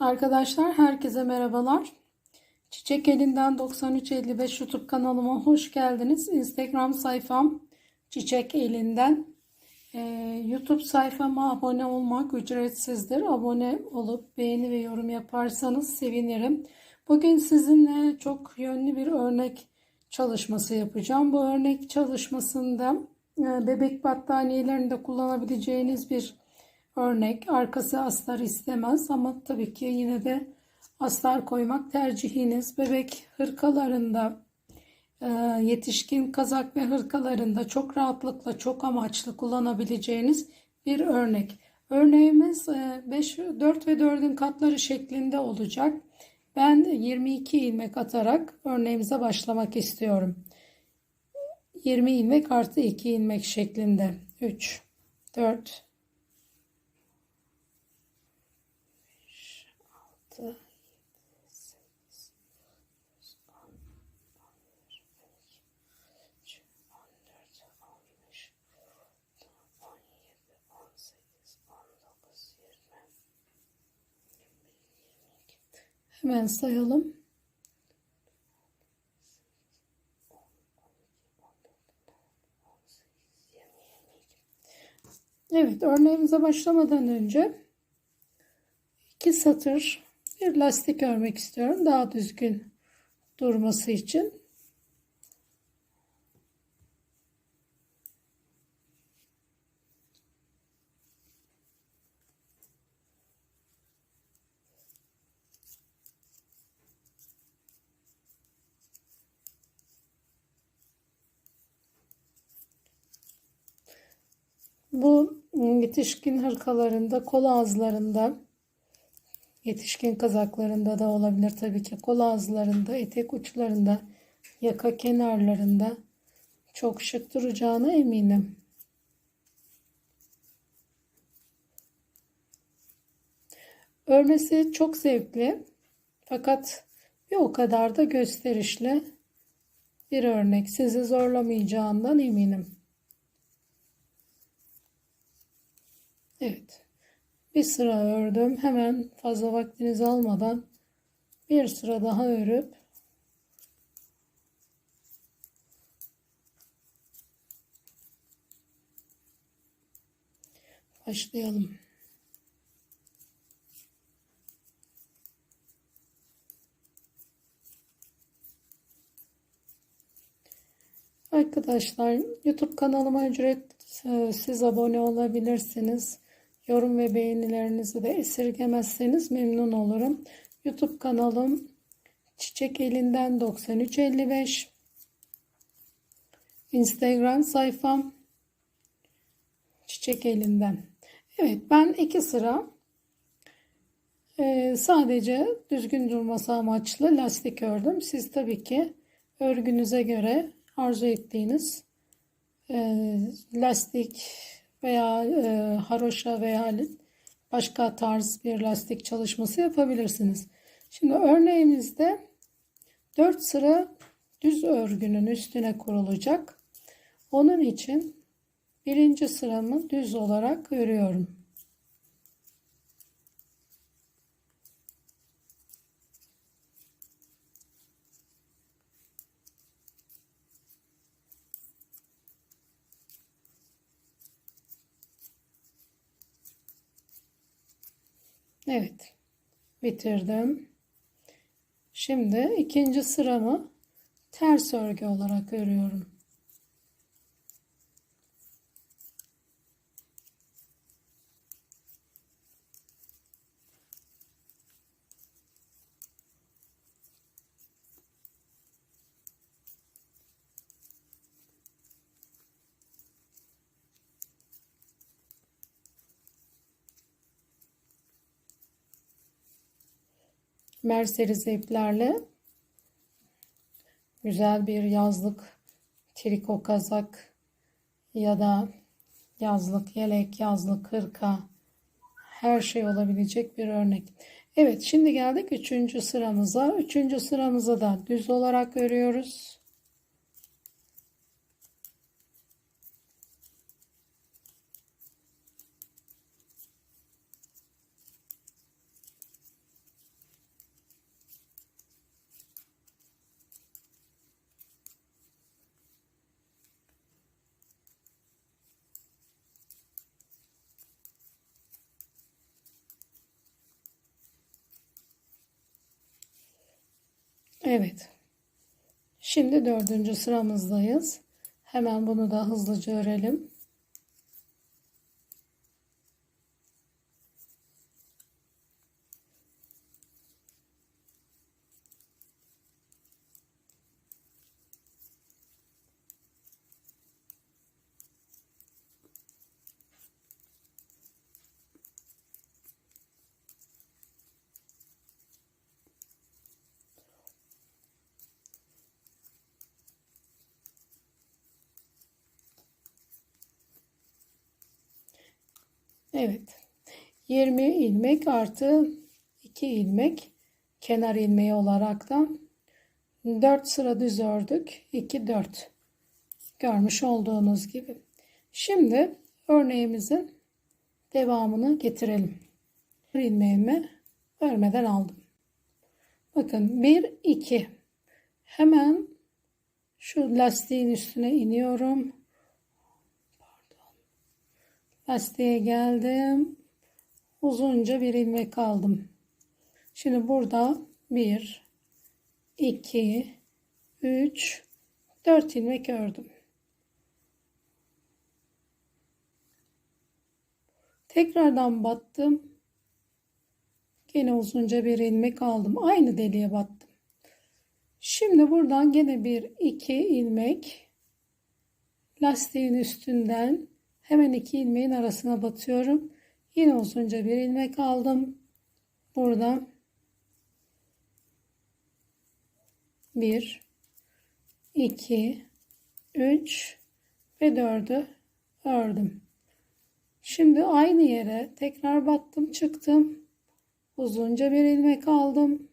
Arkadaşlar herkese merhabalar. Çiçek Elinden 9355 YouTube kanalıma hoş geldiniz. Instagram sayfam Çiçek Elinden. Ee, YouTube sayfama abone olmak ücretsizdir. Abone olup beğeni ve yorum yaparsanız sevinirim. Bugün sizinle çok yönlü bir örnek çalışması yapacağım. Bu örnek çalışmasında e, bebek battaniyelerinde kullanabileceğiniz bir örnek. Arkası astar istemez ama tabii ki yine de astar koymak tercihiniz. Bebek hırkalarında, e, yetişkin kazak ve hırkalarında çok rahatlıkla, çok amaçlı kullanabileceğiniz bir örnek. Örneğimiz 5, 4 ve 4'ün katları şeklinde olacak. Ben 22 ilmek atarak örneğimize başlamak istiyorum. 20 ilmek artı 2 ilmek şeklinde. 3, 4, 6, 17, 18, 19, 20. Hemen sayalım. Evet örneğimize başlamadan önce iki satır bir lastik örmek istiyorum. Daha düzgün durması için. Bu yetişkin hırkalarında, kol ağızlarında, yetişkin kazaklarında da olabilir tabii ki. Kol ağızlarında, etek uçlarında, yaka kenarlarında çok şık duracağına eminim. Örmesi çok zevkli fakat bir o kadar da gösterişli bir örnek. Sizi zorlamayacağından eminim. Evet. Bir sıra ördüm. Hemen fazla vaktinizi almadan bir sıra daha örüp başlayalım. Arkadaşlar YouTube kanalıma ücretsiz abone olabilirsiniz. Yorum ve beğenilerinizi de esirgemezseniz memnun olurum. YouTube kanalım Çiçek Elinden 9355 Instagram sayfam Çiçek Elinden. Evet ben iki sıra e, sadece düzgün durması amaçlı lastik ördüm. Siz tabii ki örgünüze göre arzu ettiğiniz e, lastik veya e, haroşa veya başka tarz bir lastik çalışması yapabilirsiniz. Şimdi örneğimizde 4 sıra düz örgünün üstüne kurulacak. Onun için birinci sıramı düz olarak örüyorum. Evet. Bitirdim. Şimdi ikinci sıramı ters örgü olarak örüyorum. Mercedes iplerle güzel bir yazlık triko kazak ya da yazlık yelek, yazlık hırka her şey olabilecek bir örnek. Evet şimdi geldik üçüncü sıramıza. Üçüncü sıramıza da düz olarak örüyoruz. Evet. Şimdi dördüncü sıramızdayız. Hemen bunu da hızlıca örelim. Evet. 20 ilmek artı 2 ilmek kenar ilmeği olaraktan 4 sıra düz ördük. 2 4. Görmüş olduğunuz gibi. Şimdi örneğimizin devamını getirelim. İlmeğimi örmeden aldım. Bakın 1 2 hemen şu lastiğin üstüne iniyorum. Lastiğe geldim. Uzunca bir ilmek aldım. Şimdi burada 1 2 3 4 ilmek ördüm. Tekrardan battım. Yine uzunca bir ilmek aldım. Aynı deliğe battım. Şimdi buradan yine bir iki ilmek lastiğin üstünden Hemen iki ilmeğin arasına batıyorum. Yine uzunca bir ilmek aldım. Burada bir, iki, üç ve dördü ördüm. Şimdi aynı yere tekrar battım çıktım. Uzunca bir ilmek aldım.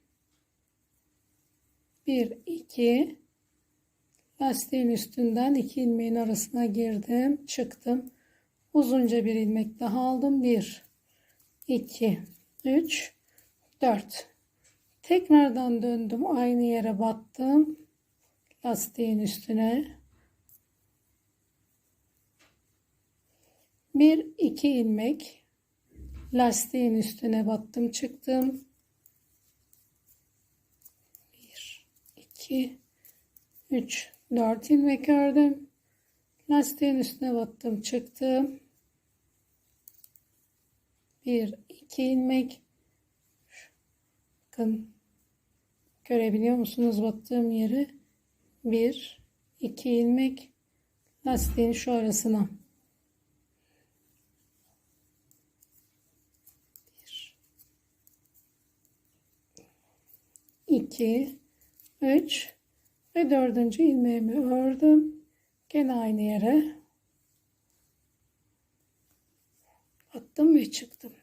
Bir, iki, lastiğin üstünden iki ilmeğin arasına girdim, çıktım. Uzunca bir ilmek daha aldım. 1, 2, 3, 4. Tekrardan döndüm. Aynı yere battım. Lastiğin üstüne. Bir iki ilmek lastiğin üstüne battım çıktım. Bir, iki, üç, dört ilmek ördüm. Lastiğin üstüne battım çıktım. Bir iki ilmek. Bakın görebiliyor musunuz battığım yeri? Bir iki ilmek lastiğin şu arasına. Bir, iki, üç ve dördüncü ilmeğimi ördüm. Gene aynı yere attım ve çıktım.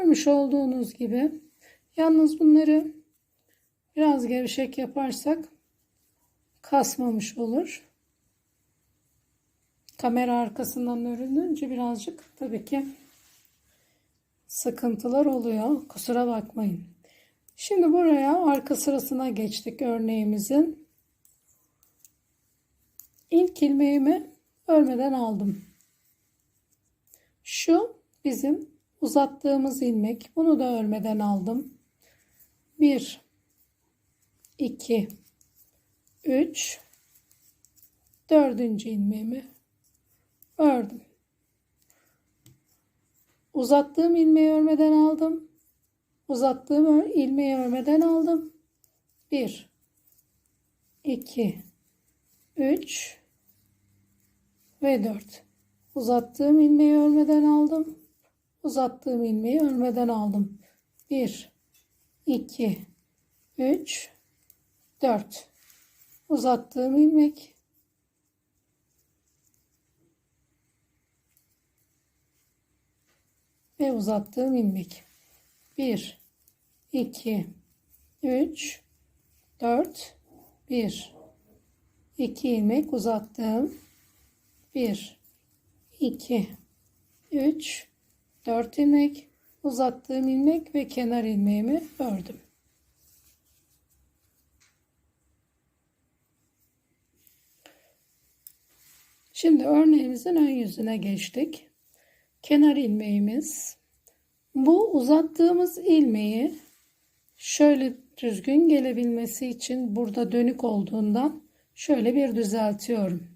Görmüş olduğunuz gibi yalnız bunları biraz gevşek yaparsak kasmamış olur. Kamera arkasından örülünce birazcık tabii ki sıkıntılar oluyor. Kusura bakmayın. Şimdi buraya arka sırasına geçtik örneğimizin. İlk ilmeğimi örmeden aldım. Şu bizim uzattığımız ilmek. Bunu da örmeden aldım. 1 2 3 dördüncü ilmeğimi ördüm. Uzattığım ilmeği örmeden aldım uzattığım ilmeği örmeden aldım. 1 2 3 ve 4 uzattığım ilmeği örmeden aldım. Uzattığım ilmeği örmeden aldım. 1 2 3 4 uzattığım ilmek ve uzattığım ilmek 1 2 3 4 1 2 ilmek uzattım. 1 2 3 4 ilmek uzattığım ilmek ve kenar ilmeğimi ördüm Şimdi örneğimizin ön yüzüne geçtik. Kenar ilmeğimiz bu uzattığımız ilmeği şöyle düzgün gelebilmesi için burada dönük olduğundan şöyle bir düzeltiyorum.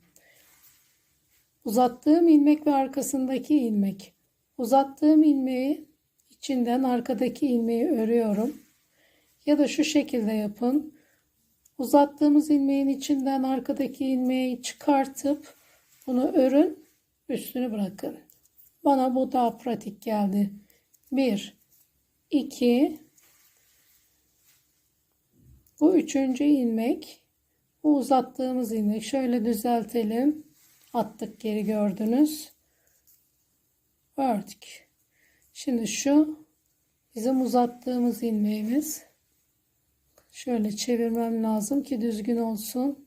Uzattığım ilmek ve arkasındaki ilmek. Uzattığım ilmeği içinden arkadaki ilmeği örüyorum. Ya da şu şekilde yapın. Uzattığımız ilmeğin içinden arkadaki ilmeği çıkartıp bunu örün, üstünü bırakın. Bana bu daha pratik geldi. 1 2 Bu üçüncü ilmek. Bu uzattığımız ilmek. Şöyle düzeltelim. Attık geri gördünüz. Ördük. Şimdi şu bizim uzattığımız ilmeğimiz. Şöyle çevirmem lazım ki düzgün olsun.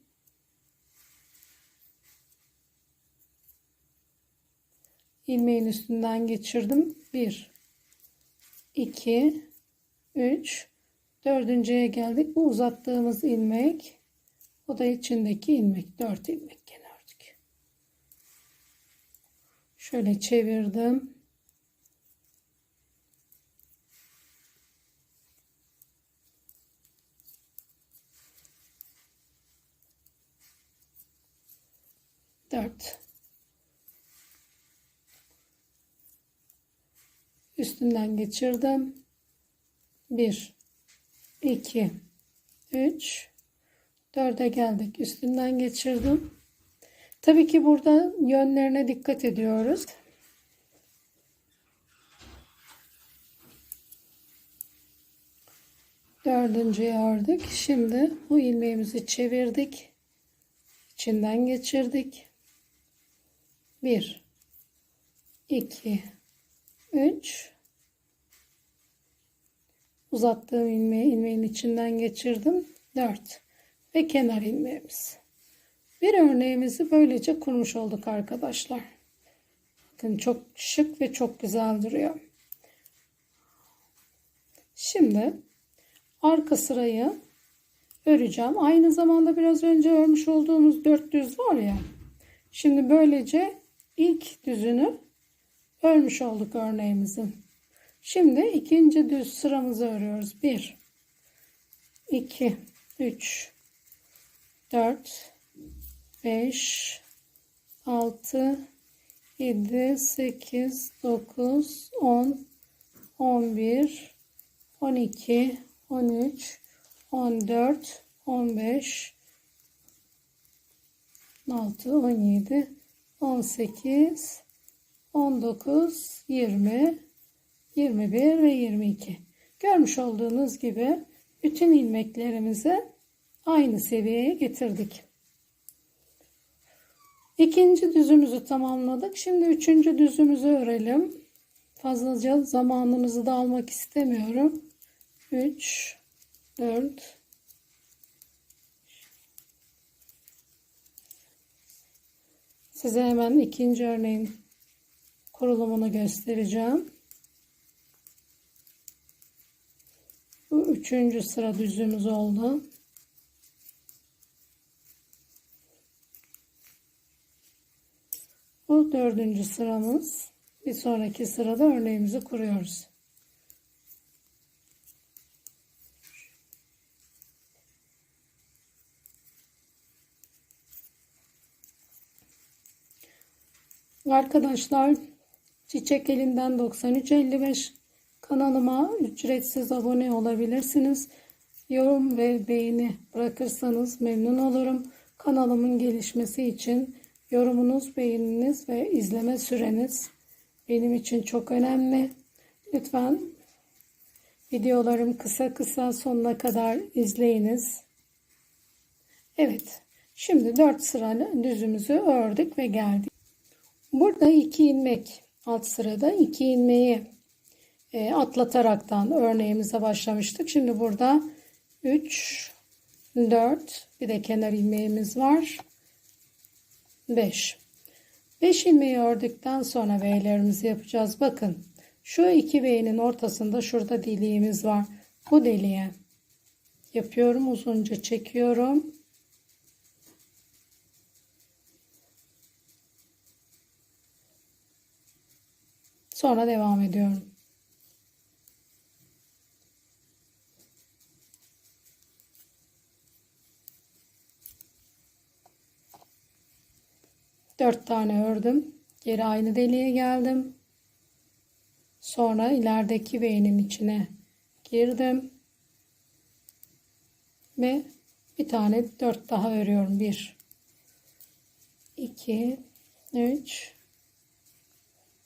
ilmeğin üstünden geçirdim. 1 2 3 dördüncüye geldik. Bu uzattığımız ilmek o da içindeki ilmek. 4 ilmek gene ördük. Şöyle çevirdim. Dört. üstünden geçirdim. 1 2 3 4'e geldik. Üstünden geçirdim. Tabii ki burada yönlerine dikkat ediyoruz. Dördüncüye ördük. Şimdi bu ilmeğimizi çevirdik. İçinden geçirdik. 1 2 3 uzattığım ilmeği ilmeğin içinden geçirdim 4 ve kenar ilmeğimiz bir örneğimizi böylece kurmuş olduk arkadaşlar bakın çok şık ve çok güzel duruyor şimdi arka sırayı öreceğim aynı zamanda biraz önce örmüş olduğumuz dört düz var ya şimdi böylece ilk düzünü örmüş olduk örneğimizin. Şimdi ikinci düz sıramızı örüyoruz. 1 2 3 4 5 6 7 8 9 10 11 12 13 14 15 16 17 18 19, 20, 21 ve 22. Görmüş olduğunuz gibi bütün ilmeklerimizi aynı seviyeye getirdik. İkinci düzümüzü tamamladık. Şimdi üçüncü düzümüzü örelim. Fazlaca zamanınızı da almak istemiyorum. 3, 4, Size hemen ikinci örneğin kurulumunu göstereceğim. Bu üçüncü sıra düzümüz oldu. Bu dördüncü sıramız. Bir sonraki sırada örneğimizi kuruyoruz. Arkadaşlar Çiçek elinden 9355 kanalıma ücretsiz abone olabilirsiniz. Yorum ve beğeni bırakırsanız memnun olurum. Kanalımın gelişmesi için yorumunuz, beğeniniz ve izleme süreniz benim için çok önemli. Lütfen videolarım kısa kısa sonuna kadar izleyiniz. Evet. Şimdi 4 sıralı düzümüzü ördük ve geldik. Burada 2 ilmek alt sırada iki ilmeği e, atlataraktan örneğimize başlamıştık. Şimdi burada 3 4 bir de kenar ilmeğimiz var. 5 5 ilmeği ördükten sonra V'lerimizi yapacağız. Bakın şu iki V'nin ortasında şurada deliğimiz var. Bu deliğe yapıyorum. Uzunca çekiyorum. Sonra devam ediyorum. 4 tane ördüm. Geri aynı deliğe geldim. Sonra ilerideki V'nin içine girdim. Ve bir tane 4 daha örüyorum. 1 2 3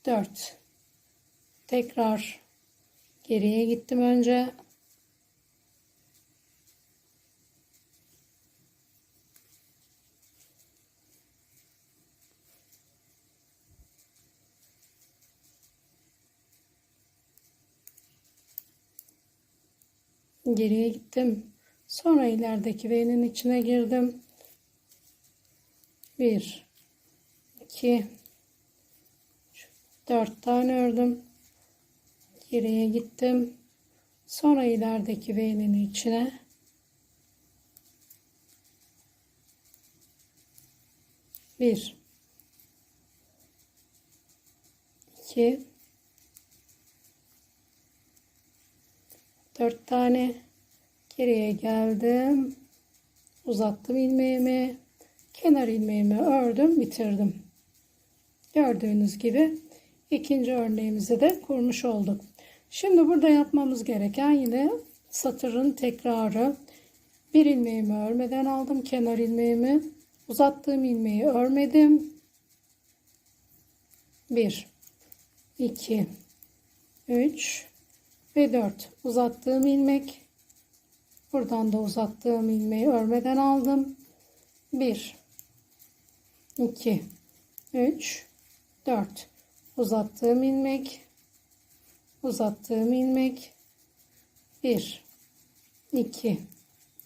4 Tekrar geriye gittim önce. Geriye gittim. Sonra ilerideki V'nin içine girdim. 1 2 4 tane ördüm. Geriye gittim. Sonra ilerideki V'nin içine bir iki dört tane geriye geldim. Uzattım ilmeğimi. Kenar ilmeğimi ördüm bitirdim. Gördüğünüz gibi ikinci örneğimizi de kurmuş olduk. Şimdi burada yapmamız gereken yine satırın tekrarı. Bir ilmeğimi örmeden aldım kenar ilmeğimi. Uzattığım ilmeği örmedim. 1 2 3 ve 4 uzattığım ilmek. Buradan da uzattığım ilmeği örmeden aldım. 1 2 3 4 uzattığım ilmek. Uzattığım ilmek. 1 2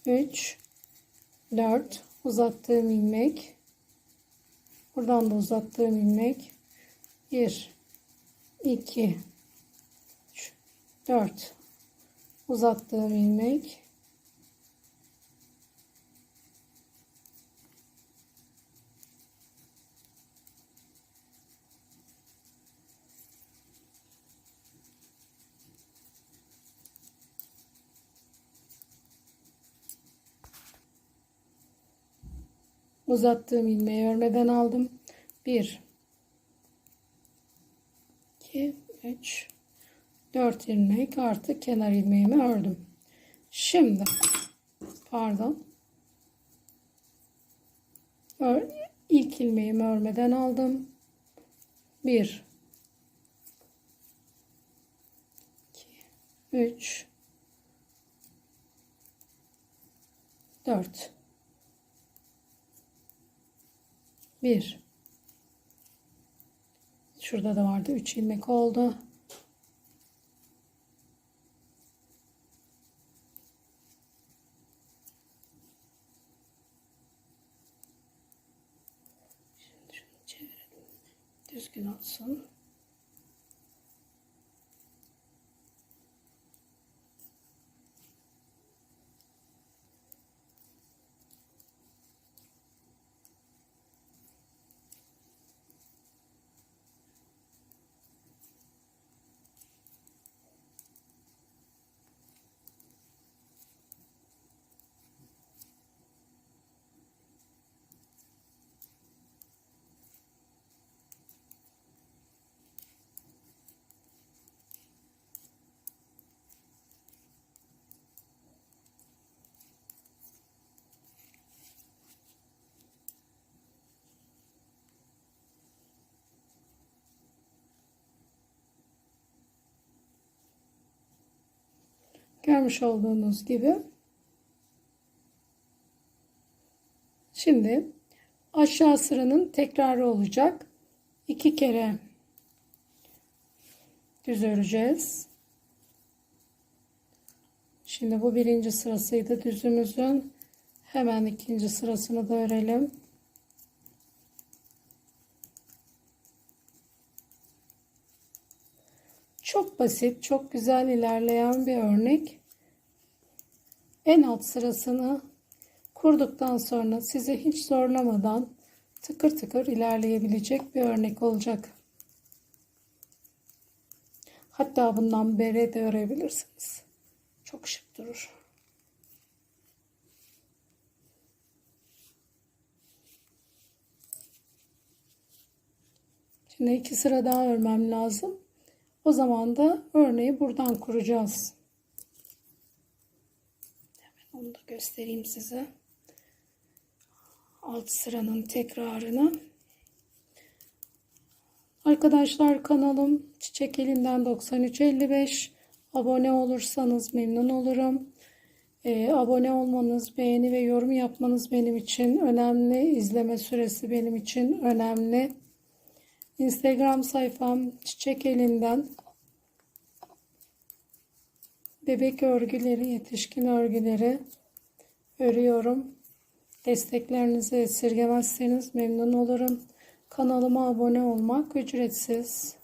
3 4 uzattığım ilmek. Buradan da uzattığım ilmek. 1 2 3 4 uzattığım ilmek. Uzattığım ilmeği örmeden aldım. 1 2 3 4 ilmek artı kenar ilmeğimi ördüm. Şimdi pardon ör, ilk ilmeğimi örmeden aldım. 1 2 3 4 1 Şurada da vardı 3 ilmek oldu. Düzgün olsun. Görmüş olduğunuz gibi. Şimdi aşağı sıranın tekrarı olacak. İki kere düz öreceğiz. Şimdi bu birinci sırasıydı düzümüzün. Hemen ikinci sırasını da örelim. Basit, çok güzel ilerleyen bir örnek. En alt sırasını kurduktan sonra sizi hiç zorlamadan tıkır tıkır ilerleyebilecek bir örnek olacak. Hatta bundan bere de örebilirsiniz. Çok şık durur. üstüne iki sıra daha örmem lazım. O zaman da örneği buradan kuracağız. Hemen onu da göstereyim size. Alt sıranın tekrarını. Arkadaşlar kanalım Çiçek Elinden 9355 abone olursanız memnun olurum. Ee, abone olmanız, beğeni ve yorum yapmanız benim için önemli. İzleme süresi benim için önemli. Instagram sayfam Çiçek Elinden bebek örgüleri, yetişkin örgüleri örüyorum. Desteklerinizi esirgemezseniz memnun olurum. Kanalıma abone olmak ücretsiz.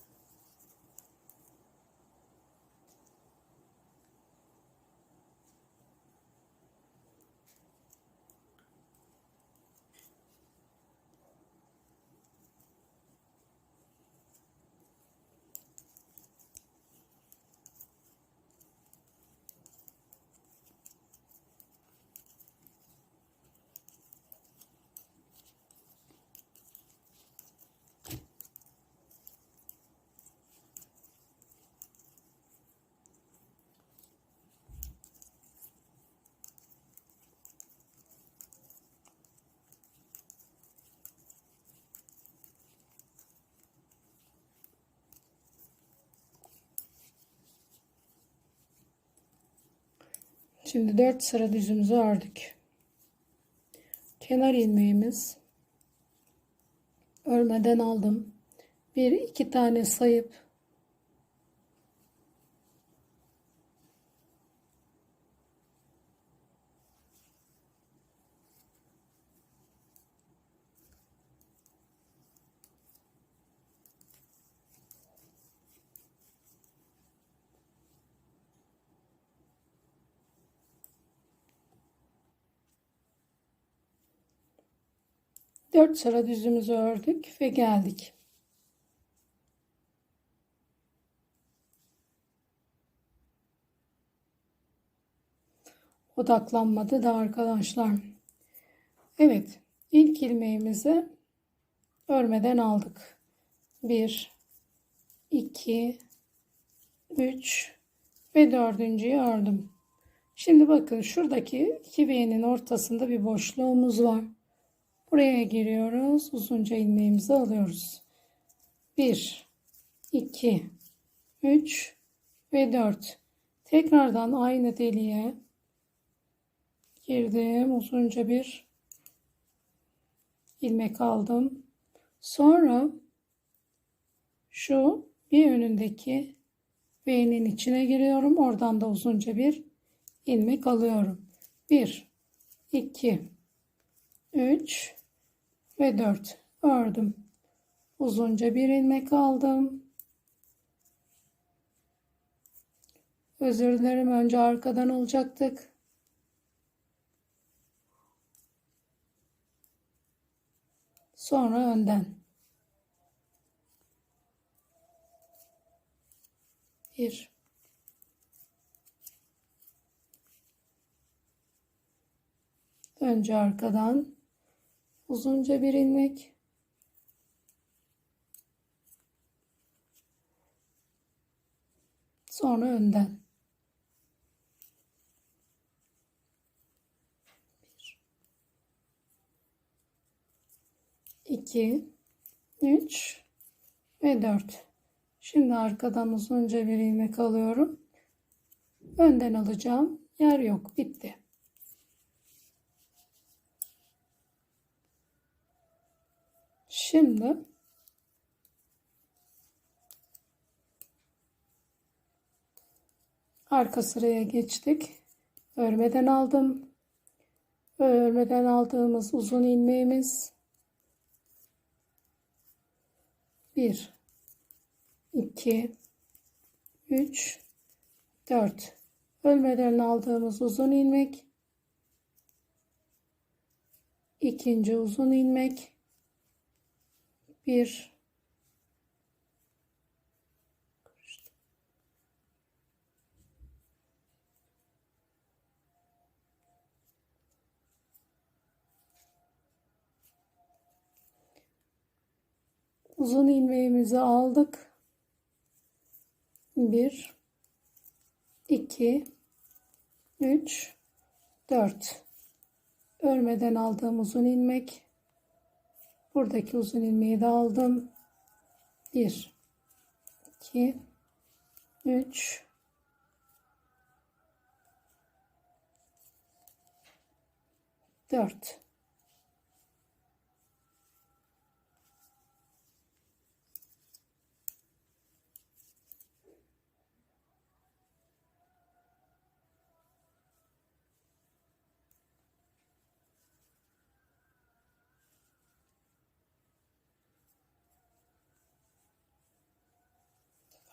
Şimdi 4 sıra düzümüzü ördük. Kenar ilmeğimiz örmeden aldım. Bir iki tane sayıp Dört sıra düzümüzü ördük ve geldik. Odaklanmadı da arkadaşlar. Evet. ilk ilmeğimizi örmeden aldık. 1 2 3 ve dördüncüyü ördüm. Şimdi bakın şuradaki iki V'nin ortasında bir boşluğumuz var. Buraya giriyoruz. Uzunca ilmeğimizi alıyoruz. 1, 2, 3 ve 4. Tekrardan aynı deliğe girdim. Uzunca bir ilmek aldım. Sonra şu bir önündeki V'nin içine giriyorum. Oradan da uzunca bir ilmek alıyorum. 1, 2, 3, ve 4 ördüm. Uzunca bir ilmek aldım. Özür dilerim önce arkadan olacaktık. Sonra önden. Bir. Önce arkadan uzunca bir ilmek. Sonra önden. Bir. İki. Üç. Ve dört. Şimdi arkadan uzunca bir ilmek alıyorum. Önden alacağım. Yer yok. Bitti Şimdi arka sıraya geçtik. Örmeden aldım. Örmeden aldığımız uzun ilmeğimiz 1 2 3 4 Örmeden aldığımız uzun ilmek ikinci uzun ilmek bir. Uzun ilmeğimizi aldık. 1 2 3 4 örmeden aldığım uzun ilmek buradaki uzun ilmeği de aldım. 1 2 3 4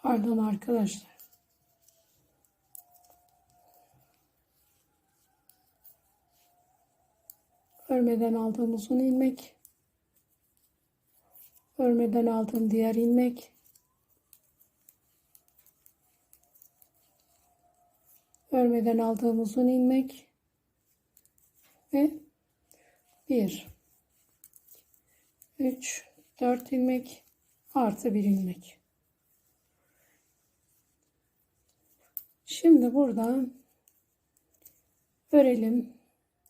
Pardon arkadaşlar. Örmeden aldığım uzun ilmek. Örmeden aldığım diğer ilmek. Örmeden aldığım uzun ilmek. Ve 1 3 4 ilmek artı bir ilmek. Şimdi buradan örelim.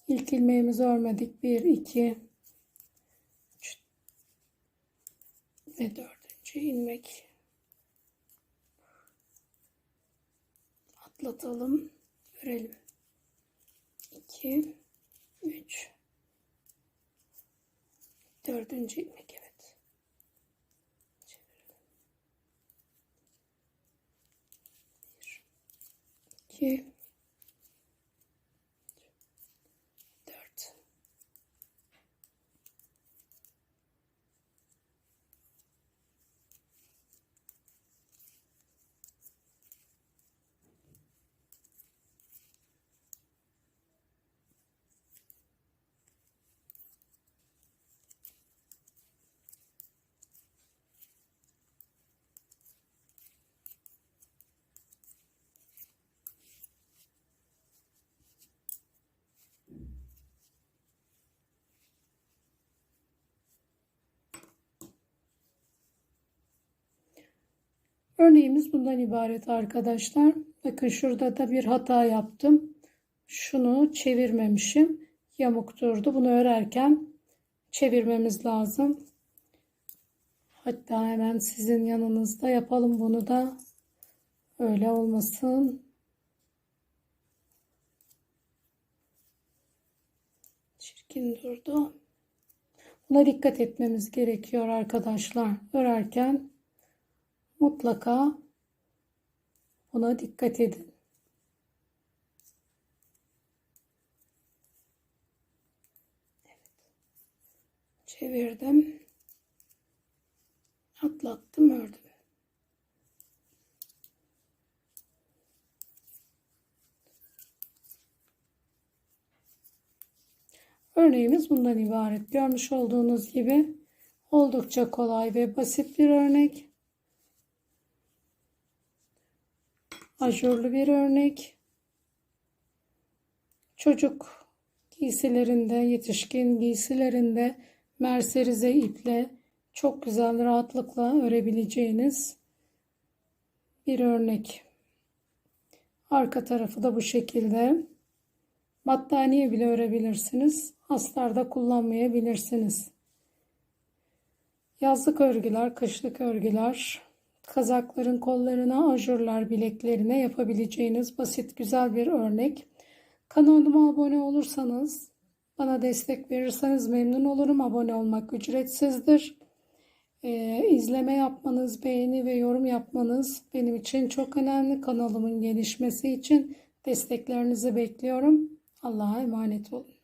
İlk ilmeğimizi örmedik. 1, 2, 3 ve dördüncü ilmek. Atlatalım. Örelim. 2, 3, dördüncü ilmek. Evet. Çevirelim. 1, 2 4 Örneğimiz bundan ibaret arkadaşlar. Bakın şurada da bir hata yaptım. Şunu çevirmemişim. Yamuk durdu. Bunu örerken çevirmemiz lazım. Hatta hemen sizin yanınızda yapalım bunu da. Öyle olmasın. Çirkin durdu. Buna dikkat etmemiz gerekiyor arkadaşlar. Örerken mutlaka buna dikkat edin. Evet. Çevirdim. Atlattım, ördüm. Örneğimiz bundan ibaret. Görmüş olduğunuz gibi oldukça kolay ve basit bir örnek. Ajurlu bir örnek. Çocuk giysilerinde, yetişkin giysilerinde merserize iple çok güzel rahatlıkla örebileceğiniz bir örnek. Arka tarafı da bu şekilde. Battaniye bile örebilirsiniz. Aslarda kullanmayabilirsiniz. Yazlık örgüler, kışlık örgüler, kazakların kollarına, ajurlar bileklerine yapabileceğiniz basit güzel bir örnek. Kanalıma abone olursanız, bana destek verirseniz memnun olurum. Abone olmak ücretsizdir. Ee, izleme yapmanız, beğeni ve yorum yapmanız benim için çok önemli. Kanalımın gelişmesi için desteklerinizi bekliyorum. Allah'a emanet olun.